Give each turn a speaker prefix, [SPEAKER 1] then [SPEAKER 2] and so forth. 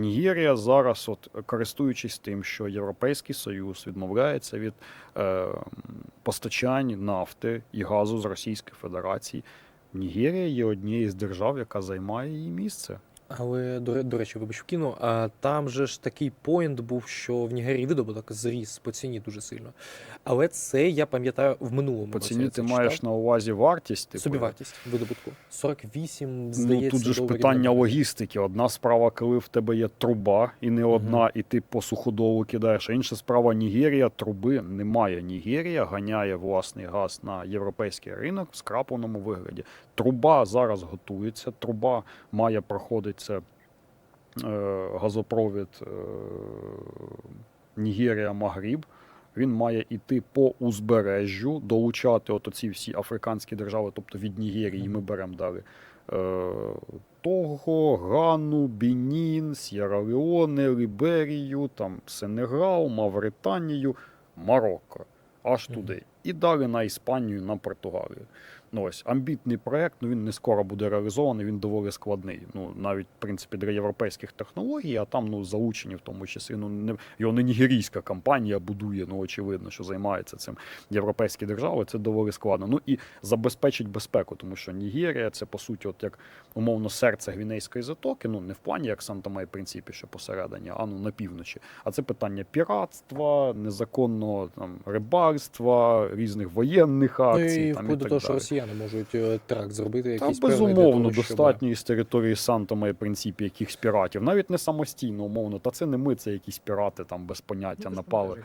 [SPEAKER 1] Нігерія зараз, от користуючись тим, що Європейський Союз відмовляється від е, постачань нафти і газу з Російської Федерації, Нігерія є однією з держав, яка займає її місце.
[SPEAKER 2] Але до, до речі, вибач, вкину, а там же ж такий поінт був, що в Нігерії видобуток зріс по ціні дуже сильно. Але це я пам'ятаю в минулому.
[SPEAKER 1] По ціні ти маєш
[SPEAKER 2] читав.
[SPEAKER 1] на увазі вартість. Типу,
[SPEAKER 2] Собівартість видобутку. 48,
[SPEAKER 1] Ну, тут же ж питання логістики. Одна справа, коли в тебе є труба, і не одна, і ти по суходолу кидаєш. А інша справа Нігерія, труби немає. Нігерія ганяє власний газ на європейський ринок в скрапленому вигляді. Труба зараз готується. Труба має проходити це газопровід е, Нігерія Магріб. Він має йти по узбережжю, долучати от оці всі африканські держави, тобто від Нігерії ми беремо далі. Е, Того, Гану, Бенін, Сєра-Леоне, Ліберію, там Сенегал, Мавританію, Марокко. Аж туди. І далі на Іспанію, на Португалію. Ну, ось амбітний проект, ну він не скоро буде реалізований, він доволі складний. Ну, навіть, в принципі, для європейських технологій, а там ну, залучені в тому числі. Ну, не, його не нігерійська компанія будує, ну, очевидно, що займається цим європейські держави, це доволі складно. Ну і забезпечить безпеку, тому що Нігерія це по суті, от як умовно серце Гвінейської затоки. Ну не в плані як Санта-Май принципі, що посередині, а ну на півночі. А це питання піратства, незаконного там рибальства, різних воєнних
[SPEAKER 2] Ну,
[SPEAKER 1] акцій.
[SPEAKER 2] і
[SPEAKER 1] там, і
[SPEAKER 2] так до того, що росіяни можуть е, тракт зробити
[SPEAKER 1] Та
[SPEAKER 2] якийсь певний
[SPEAKER 1] безумовно,
[SPEAKER 2] того, щоб-
[SPEAKER 1] достатньо із території санта має принципі якихось піратів, навіть не самостійно, умовно. Та це не ми, це якісь пірати там без поняття напали.